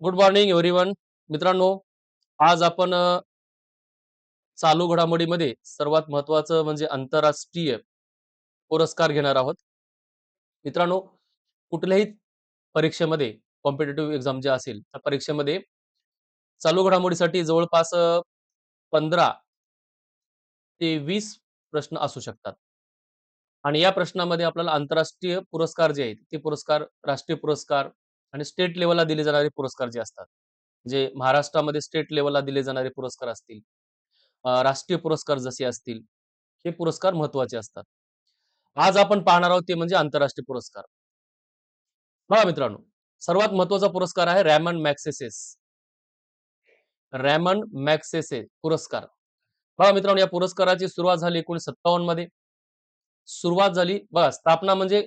Good morning everyone मित्रांनो आज आपण चालू घडामोडीमध्ये सर्वात महत्वाचं म्हणजे आंतरराष्ट्रीय पुरस्कार घेणार आहोत. मित्रांनो कुठल्याही परीक्षेमध्ये कॉम्पिटेटिव्ह एक्झाम जे असेल त्या परीक्षेमध्ये चालू घडामोडीसाठी जवळपास पंधरा ते वीस प्रश्न असू शकतात. आणि या प्रश्नामध्ये आपल्याला आंतरराष्ट्रीय पुरस्कार जे आहेत ते पुरस्कार राष्ट्रीय पुरस्कार आणि स्टेट लेवलला दिले जाणारे पुरस्कार जे असतात जे महाराष्ट्रामध्ये स्टेट लेवलला दिले जाणारे पुरस्कार असतील राष्ट्रीय पुरस्कार जसे असतील हे पुरस्कार महत्त्वाचे असतात. आज आपण पाहणार आहोत ते म्हणजे आंतरराष्ट्रीय पुरस्कार. बघा मित्रांनो सर्वात महत्त्वाचा पुरस्कार आहे रॅमन मॅक्सेसेस. रॅमन मॅक्सेसे पुरस्कार. बघा मित्रांनो या पुरस्काराची सुरुवात झाली एकोणीस सत्तावन्नमध्ये सुरुवात झाली बघा स्थापना म्हणजे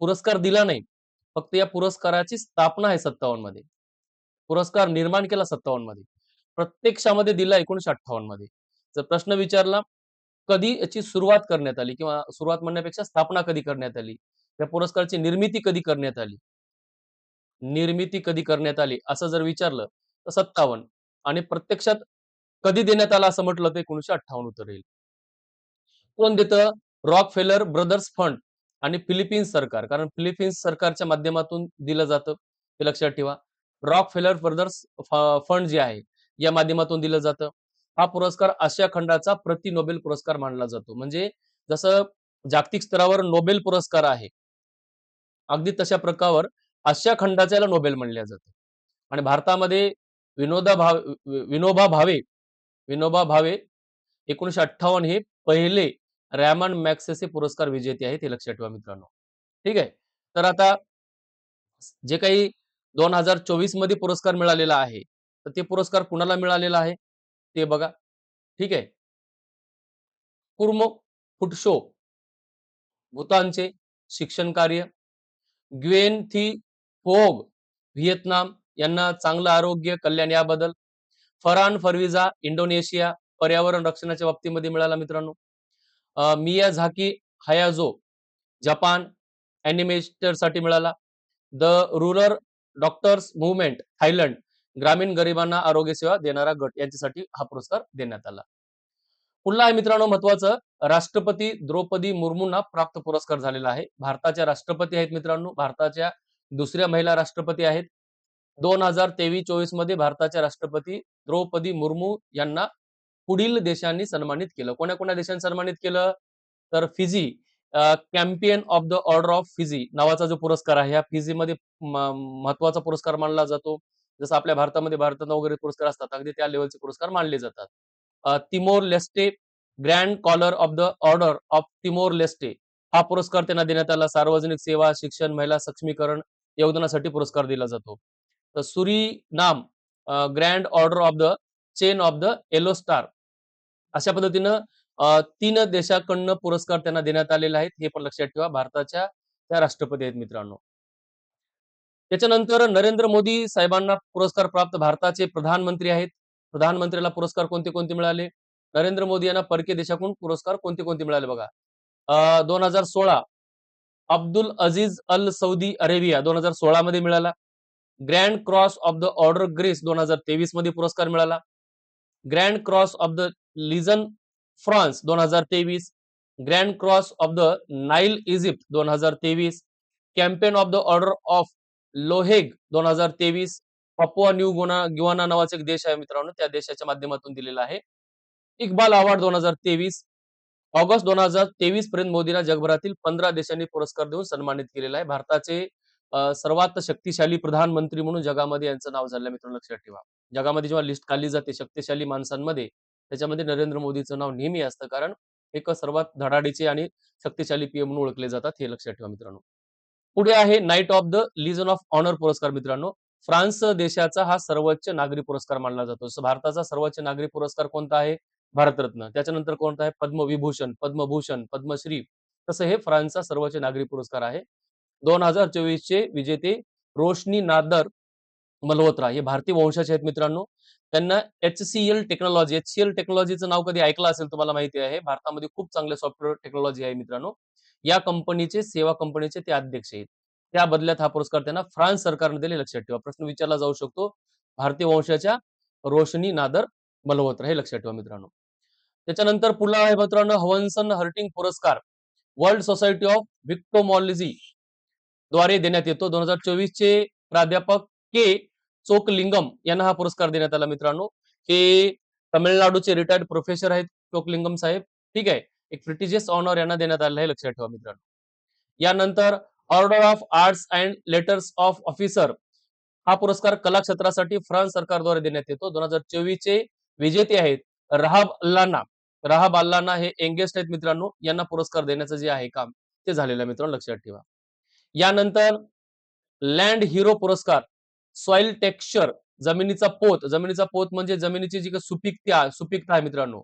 पुरस्कार दिला नाही. फक्त या पुरस्काराची स्थापना आहे सत्तावन्नमध्ये पुरस्कार निर्माण केला सत्तावन्नमध्ये प्रत्यक्षामध्ये दिला एकोणीशे अठ्ठावन्नमध्ये जर प्रश्न विचारला कधी याची सुरुवात करण्यात आली किंवा सुरुवात म्हणण्यापेक्षा स्थापना कधी करण्यात आली? या पुरस्काराची निर्मिती कधी करण्यात आली? निर्मिती कधी करण्यात आली? असं जर विचारलं तर सत्तावन्न. आणि प्रत्यक्षात कधी देण्यात आला असं म्हटलं तर एकोणीशे अठ्ठावन्न उत्तर येईल कोण देतं? रॉक फेलर ब्रदर्स फंड आणि फिलिपिन्स सरकार कारण फिलिपिन्स सरकारच्या माध्यमातून दिलं जातं हे लक्षात ठेवा. रॉक फेलर ब्रदर्स फंड जे आहे या माध्यमातून दिलं जातं. हा पुरस्कार आशिया खंडाचा प्रति नोबेल पुरस्कार मानला जातो. म्हणजे जसं जागतिक स्तरावर नोबेल पुरस्कार आहे अगदी तशा प्रकारावर आशिया खंडाच्या याला नोबेल म्हणल्या जातं. आणि भारतामध्ये विनोदा भाव विनोबा भावे विनोबा भावे एकोणीशे अठ्ठावन्न हे पहिले रॅमन मॅक्सेसे पुरस्कार विजेते आहेत हे लक्षात ठेवा मित्रांनो. ठीक आहे? तर आता जे काही दोन हजार चोवीसमध्ये पुरस्कार मिळालेला आहे तर ते पुरस्कार कुणाला मिळालेला आहे? ते बघा. ठीक आहे? कुर्मो फुटशो भूतानचे शिक्षण कार्य. ग्वेन थी फोग व्हिएतनाम यांना चांगलं आरोग्य कल्याण याबद्दल. फरान फरविजा इंडोनेशिया पर्यावरण रक्षणाच्या बाबतीमध्ये मिळाला मित्रांनो. मिया झाकी हयाजो जपान ॲनिमेटरसाठी मिळाला. The rural doctors movement Thailand ग्रामीण गरिबांना आरोग्य सेवा देणारा गट यांच्यासाठी हा पुरस्कार देण्यात आला. पुन्हा आहे मित्रांनो महत्वाचं राष्ट्रपती द्रौपदी मुर्मूंना प्राप्त पुरस्कार झालेला आहे. भारताच्या राष्ट्रपती आहेत मित्रांनो भारताच्या दुसऱ्या महिला राष्ट्रपती आहेत. दोन हजार तेवीस चोवीसमध्ये भारताच्या राष्ट्रपती द्रौपदी मुर्मू यांना पुढील देशांनी सन्मानित केलं. कोण्या कोण्या देशांनी सन्मानित केलं? तर Fiji. Companion of the order of Fiji नावाचा जो पुरस्कार आहे ह्या फिजीमध्ये महत्त्वाचा पुरस्कार मानला जातो. जसं आपल्या भारतामध्ये भारतात वगैरे पुरस्कार असतात अगदी त्या लेवलचे पुरस्कार मानले जातात. Timor Leste grand collar of the order of Timor Leste हा पुरस्कार त्यांना देण्यात आला. सार्वजनिक सेवा शिक्षण महिला सक्षमीकरण योगदानासाठी पुरस्कार दिला जातो. तर Suriname grand order of the chain of the yellow star अशा पद्धतीनं तीन देशाकडनं पुरस्कार त्यांना देण्यात आलेले आहेत हे पण लक्षात ठेवा भारताच्या त्या राष्ट्रपती आहेत मित्रांनो. त्याच्यानंतर नरेंद्र मोदी साहेबांना पुरस्कार प्राप्त भारताचे प्रधानमंत्री आहेत. प्रधानमंत्र्याला पुरस्कार कोणते कोणते मिळाले? नरेंद्र मोदी यांना परकीय देशाकडून पुरस्कार कोणते कोणते मिळाले बघा. दोन हजार सोळा Abdul Aziz Al Saudi Arabia दोन हजार सोळा मध्ये मिळाला. Grand cross of the order grace दोन हजार तेवीसमध्ये पुरस्कार मिळाला. Grand cross of the legion France दोन हजार तेवीस. Grand cross of the Nile Egypt दोन हजार तेवीस. Companion of the order of Logohu दोन हजार तेवीस. पपुआ न्यू गुना गिवाना नावाचा एक देश आहे मित्रांनो त्या देशाच्या माध्यमातून दिलेला आहे. इक्बाल अवॉर्ड दोन हजार तेवीस. ऑगस्ट दोन हजार तेवीस पर्यंत मोदींना जगभरातील पंधरा देशांनी पुरस्कार देऊन सन्मानित केलेला आहे. भारताचे सर्वात शक्तिशाली प्रधानमंत्री म्हणून जगामध्ये यांचं नाव झालं मित्रांनो लक्षात ठेवा. जगामध्ये जेव्हा लिस्ट काढली जाते शक्तिशाली माणसांमध्ये त्याच्यामध्ये नरेंद्र मोदीचं नाव नेहमी असतं. कारण एक सर्वात धडाडीचे आणि शक्तिशाली पीएम म्हणून ओळखले जातात हे लक्षात ठेवा मित्रांनो. पुढे आहे knight of the legion of honour पुरस्कार मित्रांनो. फ्रान्स देशाचा हा सर्वोच्च नागरी पुरस्कार मानला जातो. जसं भारताचा सर्वोच्च नागरी पुरस्कार कोणता आहे? भारतरत्न. त्याच्यानंतर कोणता आहे? पद्मविभूषण पद्मभूषण पद्मश्री. तसं हे फ्रान्सचा सर्वोच्च नागरी पुरस्कार आहे. दोन हजार चोवीस चे विजेते रोशनी नादर मल्होत्रा हे भारतीय वंशाचे आहेत मित्रांनो. त्यांना H C L technology H C L टेक्नॉलॉजीचं नाव कधी ऐकलं असेल तुम्हाला माहिती आहे. भारतामध्ये खूप चांगले सॉफ्टवेअर टेक्नॉलॉजी आहे मित्रांनो. या कंपनीचे सेवा कंपनीचे ते अध्यक्ष आहेत. त्या बदल्यात हा पुरस्कार त्यांना फ्रान्स सरकारने दिले लक्षात ठेवा. प्रश्न विचारला जाऊ शकतो. भारतीय वंशाच्या रोशनी नादर मल्होत्रा हे लक्षात ठेवा मित्रांनो. त्याच्यानंतर पुढला आहे मित्रांनो हवनसन हर्टिंग पुरस्कार. वर्ल्ड सोसायटी ऑफ विक्टोमॉलॉजी द्वारे देण्यात येतो. दोन हजार चोवीस चे प्राध्यापक के. चोकलिंगम यांना हा पुरस्कार देण्यात आला मित्रांनो. हे तमिळनाडूचे रिटायर्ड प्रोफेसर आहेत चोकलिंगम साहेब. ठीक आहे? एक प्रिटिजियस ऑनर यांना देण्यात आलेला आहे लक्षात ठेवा मित्रांनो. यानंतर order of arts and letters of officer हा पुरस्कार कला क्षेत्रासाठी फ्रान्स सरकारद्वारे देण्यात येतो. दोन हजार चोवीस चे विजेते आहेत राहाब अल्लाना. राहाब अल्लाना हे एंगेस्ट आहेत मित्रांनो. यांना पुरस्कार देण्याचं जे आहे काम ते झालेलं आहे मित्रांनो लक्षात ठेवा. यानंतर लँड हिरो पुरस्कार. सॉइल टेक्स्चर जमिनीचा पोत जमिनीचा पोत म्हणजे जमिनीची जी काही सुपीकता सुपीकता आहे मित्रांनो.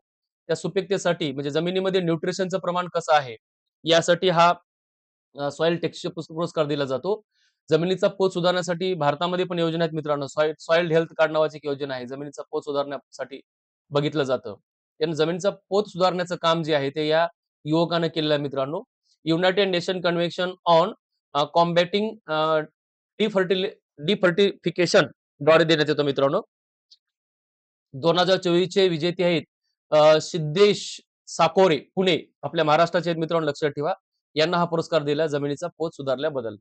त्या सुपीकतेसाठी म्हणजे जमिनीमध्ये न्यूट्रिशनचं प्रमाण कसं आहे? यासाठी हा सॉइल टेक्स्चर पुरस्कार दिला जातो. जमिनीचा पोत सुधारण्यासाठी भारतामध्ये पण योजना आहेत मित्रांनो. सॉइल सॉइल हेल्थ कार्ड नावाची एक योजना आहे. जमिनीचा पोत सुधारण्यासाठी बघितलं जातं. त्यानं जमिनीचा पोत सुधारण्याचं काम जे आहे ते या युवकानं केलेलं आहे मित्रांनो. United nation convention on combating डिफर्टिल डिफर्टिफिकेशनद्वारे देण्यात येतो मित्रांनो. दोन हजार चोवीस चे विजेते आहेत सिद्धेश साकोरे पुणे आपल्या महाराष्ट्राचे आहेत मित्रांनो लक्षात ठेवा. यांना हा पुरस्कार दिला जमिनीचा पोत सुधारल्याबद्दल.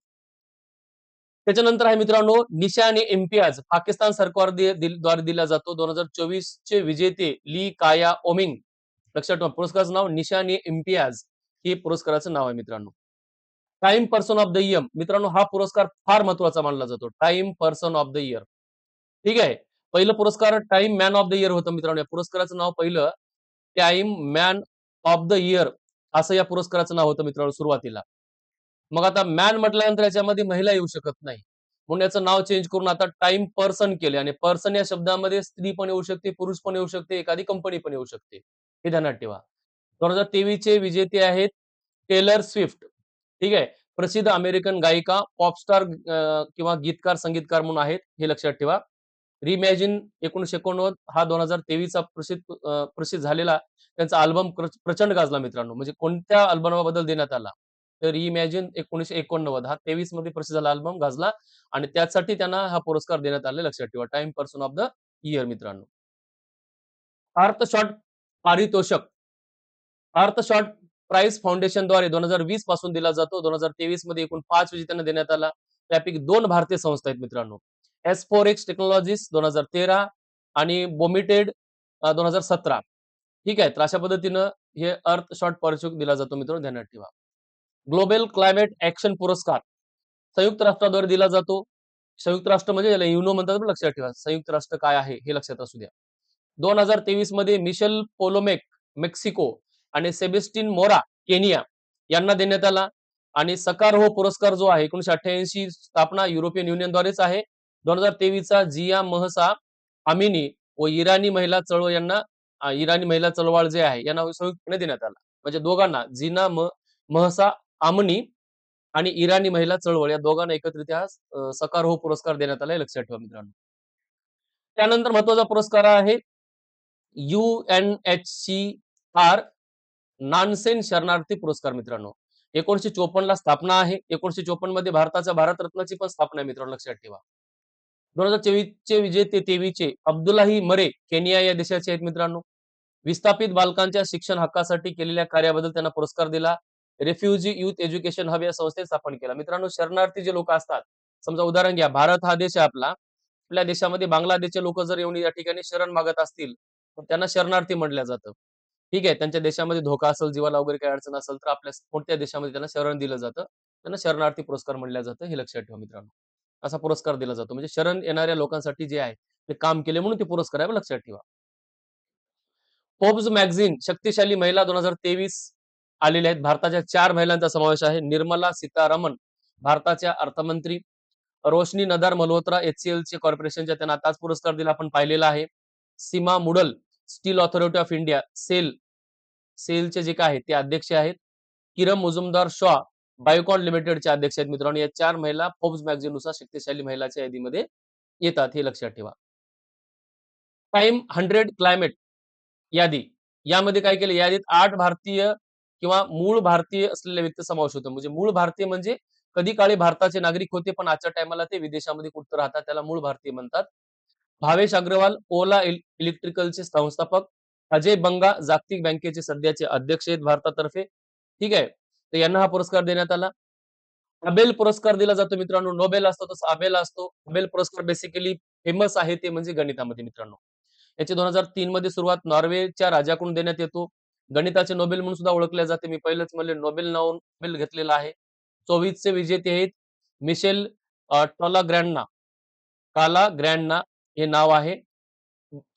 त्याच्यानंतर आहे मित्रांनो निशा आणि इम्तियाज पाकिस्तान सरकारद्वारे दिला जातो. दोन हजार चोवीस चे विजेते ली काया ओमिंग लक्षात ठेवा पुरस्काराचं नाव निशा आणि इम्तियाज हे पुरस्काराचं नाव आहे मित्रांनो. Time person of the year मित्रांनो हा पुरस्कार फार महत्त्वाचा मानला जातो. Time person of the year ठीक आहे? पहिलं पुरस्कार Time man of the year होतं मित्रांनो. या पुरस्काराचं नाव पहिलं Time man of the year असं या पुरस्काराचं नाव होतं मित्रांनो सुरुवातीला. मग आता मॅन म्हटल्यानंतर याच्यामध्ये महिला येऊ शकत नाही. म्हणून याचं नाव चेंज करून आता टाइम पर्सन केले. आणि पर्सन या शब्दामध्ये स्त्री पण येऊ शकते पुरुष पण येऊ शकते एखादी कंपनी पण येऊ शकते. हे ध्यानात ठेवा. दोन हजार तेवीस चे विजेते आहेत टेलर स्विफ्ट ठीक आहे? प्रसिद्ध अमेरिकन गायिका पॉपस्टार किंवा गीतकार संगीतकार म्हणून आहेत हे लक्षात ठेवा. रिमॅजिन एकोणीशे एकोणनव्वद हा दोन हजार तेवीसचा प्रसिद्ध प्रसिद्ध झालेला त्यांचा अल्बम प्रचंड गाजला मित्रांनो. म्हणजे कोणत्या अल्बमाबद्दल देण्यात आला? तर रिमॅजिन एकोणीशे एकोणनव्वद हा तेवीसमध्ये प्रसिद्ध झाला अल्बम गाजला आणि त्यासाठी त्यांना हा पुरस्कार देण्यात आला लक्षात ठेवा. Time person of the year मित्रांनो. अर्थ शॉर्ट पारितोषक. अर्थ शॉर्ट प्राइस फाउंडेशनद्वारे दोन हजार वीसपासून दिला जातो. दोन हजार तेवीसमध्ये एकूण पाच विजेत्यांना देण्यात आला. त्यापैकी दोन भारतीय संस्था आहेत मित्रांनो. एस फोर एक्स टेक्नॉलॉजीज दोन हजार तेरा आणि बोमिटेड दोन हजार सतरा. ठीक आहे? तर अशा पद्धतीनं हे अर्थ शॉर्ट पारितोषिक दिला जातो मित्रांनो. ध्यानात ठेवा. ग्लोबल क्लायमेट ऍक्शन पुरस्कार संयुक्त राष्ट्राद्वारे दिला जातो. संयुक्त राष्ट्र म्हणजे याला युनो म्हणतात. लक्षात ठेवा. संयुक्त राष्ट्र काय आहे हे लक्षात असू द्या. दोन हजार तेवीसमध्ये मिशेल पोलोमेक मेक्सिको आणि सेबेस्टिन मोरा केनिया यांना देण्यात आला. आणि सकार हो पुरस्कार जो आहे एकोणीशे अठ्ठ्याऐंशी स्थापना युरोपियन युनियनद्वारेच आहे. दोन हजार तेवीसचा जिया महसा अमिनी व इराणी महिला चळवळ यांना इराणी महिला चळवळ जे आहे यांना संयुक्तपणे देण्यात आला. म्हणजे दोघांना जिना म महसा आमनी आणि इराणी महिला चळवळ या दोघांना एकत्रित हा सकार हो पुरस्कार देण्यात आला लक्षात ठेवा मित्रांनो. त्यानंतर महत्त्वाचा पुरस्कार आहे U N H C R Nansen शरणार्थी पुरस्कार मित्रांनो. एकोणीशे चोपन्न ला स्थापना आहे. एकोणीशे चोपन्नमध्ये भारताच्या भारतरत्नाची पण स्थापना आहे मित्रांनो. लक्षात ठेवा. दोन हजार चोवीस चे विजेते तेवीचे अब्दुल्लाही मरे केनिया या देशाचे आहेत मित्रांनो. विस्थापित बालकांच्या शिक्षण हक्कासाठी केलेल्या कार्याबद्दल त्यांना पुरस्कार दिला. रेफ्युजी युथ एज्युकेशन हब या संस्थेत स्थापन केला. मित्रांनो शरणार्थी जे लोक असतात समजा उदाहरण घ्या. भारत हा देश आहे आपला. आपल्या देशामध्ये बांगलादेशचे लोक जर येऊन या ठिकाणी शरण मागत असतील तर त्यांना शरणार्थी म्हटलं जातं. ठीक आहे त्यांच्या देशामध्ये धोका असेल जीवाला वगैरे काही अडचण असेल तर आपल्या कोणत्या देशामध्ये त्यांना शरण दिलं जातं. त्यांना शरणार्थी पुरस्कार म्हणलं जातं हे लक्षात ठेवा मित्रांनो. असा पुरस्कार दिला जातो. म्हणजे शरण येणाऱ्या लोकांसाठी जे आहे ते काम केले म्हणून ते पुरस्कार आहे लक्षात ठेवा. पोब्स मॅगझिन शक्तिशाली महिला दोन हजार तेवीस आलेल्या आहेत. भारताच्या चार महिलांचा समावेश आहे. निर्मला सीतारामन भारताच्या अर्थमंत्री. रोशनी नदार मल्होत्रा एचसीएल चे कॉर्पोरेशनच्या त्यांना आताच पुरस्कार दिला. आपण पाहिलेला आहे. Soma Mondal steel authority of India SAIL सेलचे जे काय आहेत ते अध्यक्ष आहेत. किरम मुजुमदार शॉ बायोकॉन लिमिटेडचे अध्यक्ष आहेत मित्रांनो. या चार महिला फोर्ब्स मॅगझिननुसार शक्तिशाली महिलाच्या यादीमध्ये येतात हे लक्षात ठेवा. टाइम हंड्रेड क्लायमेट यादी. यामध्ये काय केलं? यादीत आठ भारतीय किंवा मूळ भारतीय असलेल्या व्यक्ती समावेश होतो. म्हणजे मूळ भारतीय म्हणजे कधी काळी भारताचे नागरिक होते पण आजच्या टायमाला ते विदेशामध्ये कुठं राहतात त्याला मूळ भारतीय म्हणतात. भावेश अग्रवाल ओला इलेक्ट्रिकलचे संस्थापक अजय बंगा जागतिक बँकेचे सध्याचे अध्यक्ष आहेत भारतातर्फे. ठीक आहे? तर यांना हा पुरस्कार देण्यात आला. अबेल पुरस्कार दिला जातो मित्रांनो. नोबेल असतो तसं अबेल असतो. अबेल पुरस्कार बेसिकली फेमस आहे ते म्हणजे गणितामध्ये मित्रांनो. याची दोन हजार तीन मध्ये सुरुवात नॉर्वेच्या राजाकडून देण्यात येतो. गणिताचे नोबेल म्हणून सुद्धा ओळखले जाते. मी पहिलेच म्हणले नोबेल नाव नोबेल घेतलेला आहे. चोवीसचे विजेते आहेत मिशेल टॉला ग्रँडना. काला ग्रँडना हे नाव आहे.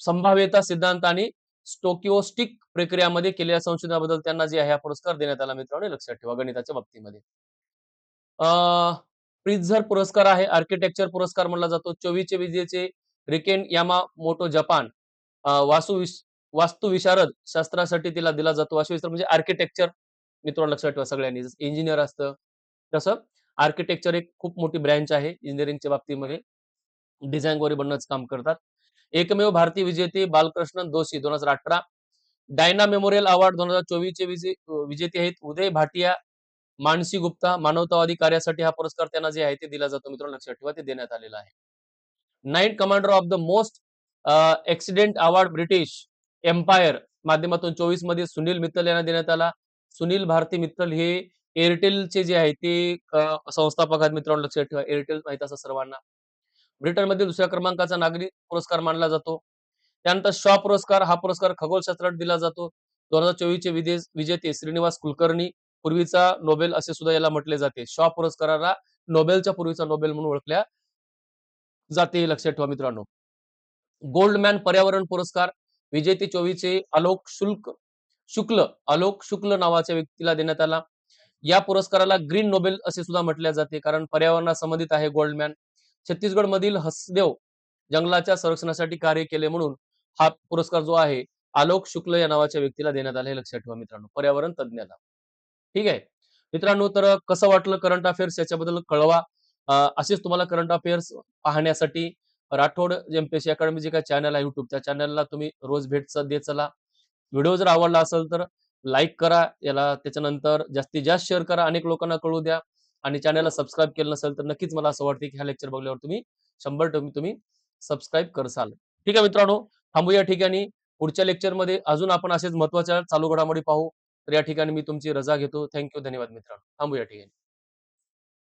संभाव्यता सिद्धांत आणि स्टोकिओस्टिक प्रक्रियामध्ये केलेल्या संशोधनाबद्दल त्यांना जे आहे हा पुरस्कार देण्यात आला मित्रांनो लक्षात ठेवा गणिताच्या बाबतीमध्ये. प्रिझर पुरस्कार आहे आर्किटेक्चर पुरस्कार म्हणला जातो. चोवीचे विजेचे रिकेन यामा मोटो जपान वास्तु वास्तु विशारद शास्त्रासाठी तिला दिला जातो. वास्तुविशारद म्हणजे आर्किटेक्चर मित्रांनो लक्षात ठेवा सगळ्यांनी. इंजिनियर असतं तसं आर्किटेक्चर एक खूप मोठी ब्रँच आहे इंजिनिअरिंगच्या बाबतीमध्ये. डिझाईन वगैरे बनवण्याचं काम करतात. एकमेव भारतीय विजेते बालकृष्ण दोषी दोन हजार अठरा. डायना मेमोरियल अवॉर्ड दोन हजार चोवीसचे विजे विजेते आहेत उदय भाटिया मानसी गुप्ता. मानवतावादी कार्यासाठी हा पुरस्कार त्यांना जे आहे ते दिला जातो मित्रांनो लक्षात ठेवा ते देण्यात आलेला आहे. Knight commander of the most excellent award British empire माध्यमातून चोवीसमध्ये सुनील मित्तल यांना देण्यात आला. सुनील भारती मित्तल हे एअरटेलचे जे आहे ते संस्थापक आहेत मित्रांनो लक्षात ठेवा एअरटेल माहीत असं सर्वांना ब्रिटनमध्ये दुसऱ्या क्रमांकाचा नागरिक पुरस्कार मानला जातो. त्यानंतर शॉ पुरस्कार हा पुरस्कार खगोलशास्त्रात दिला जातो. दोन हजार चोवीसचे विदेश विजेते श्रीनिवास कुलकर्णी पूर्वीचा नोबेल असे सुद्धा याला म्हटले जाते. शॉ पुरस्काराला नोबेलच्या पूर्वीचा नोबेल म्हणून ओळखल्या जाते हे लक्षात ठेवा मित्रांनो. गोल्डमॅन पर्यावरण पुरस्कार विजेते चोवीसचे आलोक शुल्क शुक्ल आलोक शुक्ल नावाच्या व्यक्तीला देण्यात आला. या पुरस्काराला ग्रीन नोबेल असे सुद्धा म्हटले जाते कारण पर्यावरणा संबंधित आहे गोल्डमॅन. छत्तीसगड मधील हसदेव जंगलाच्या संरक्षणासाठी कार्य केले म्हणून हा पुरस्कार जो आहे आलोक शुक्ल या नावाच्या व्यक्तीला देण्यात आला हे लक्षात ठेवा मित्रांनो. पर्यावरण तज्ज्ञाला. ठीक आहे? मित्रांनो तर कसं वाटलं करंट अफेअर्स याच्याबद्दल कळवा. असेच तुम्हाला करंट अफेअर्स पाहण्यासाठी राठोड एमपीएससी अकॅडमी जे काय चॅनल आहे युट्यूब त्या चॅनलला तुम्ही रोज भेट देत चला. व्हिडिओ जर आवडला असेल तर लाईक करा याला त्याच्यानंतर जास्तीत जास्त शेअर करा अनेक लोकांना कळू द्या. आणि चॅनलला सबस्क्राईब केलं नसेल तर नक्कीच मला असं वाटतं की ह्या लेक्चर बघल्यावर तुम्ही शंभर टक्के तुम्ही सबस्क्राईब करसाल. ठीक आहे मित्रांनो थांबू या ठिकाणी. पुढच्या लेक्चरमध्ये अजून आपण असेच महत्त्वाच्या चालू घडामोडी पाहू. तर या ठिकाणी मी तुमची रजा घेतो. थँक्यू धन्यवाद मित्रांनो. थांबू या ठिकाणी.